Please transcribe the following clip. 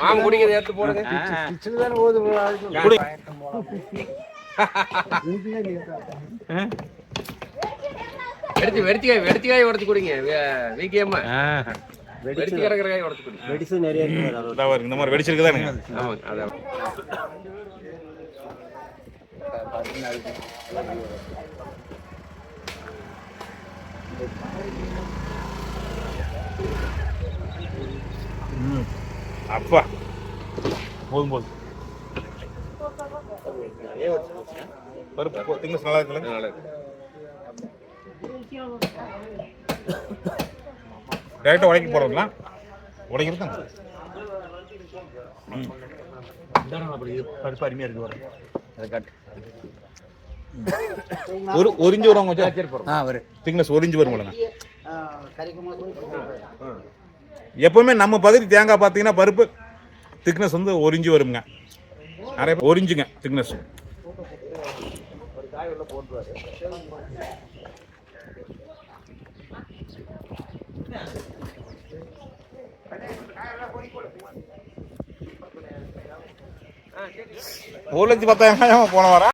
மாம் குடிக்கிறது எடுத்து போடுங்க குடி. வெடிச்சு வெடிச்சுக்காய் வெடிச்சுக்காய் உடச்சு குடிங்க. வீக்கியம்மா வெடிச்சு கிடக்கிற காய் உடச்சு குடிங்க. மெடிசன் நிறைய இந்த மாதிரி வெடிச்சிருக்குதானுங்க ஆமாங்க அதான் அப்பா. போதும் போதும். பருப்பு திங்னஸ் நல்லா இருக்குல்ல? நல்லா இருக்கு. டேரெக்டாக உடைக்க போகிறோம்லாம் உடைக்கிறது பருப்பு அருமையாக இருக்கு வரும் அதை காட்டு. ஒரு ஒரு இன்ச்சு வரும் கொஞ்சம். ஆ வரும் திக்னஸ் ஒரு இன்ச்சு வரும் எப்பவுமே நம்ம பகுதி தேங்காய் பார்த்தீங்கன்னா பருப்பு திக்னஸ் வந்து ஒரு இன்ச்சு வருங்க நிறைய பேர் ஒரு இன்ச்சுங்க திக்னஸ் ஒரு லட்சத்தி பத்தாயிரம் போன வாரம்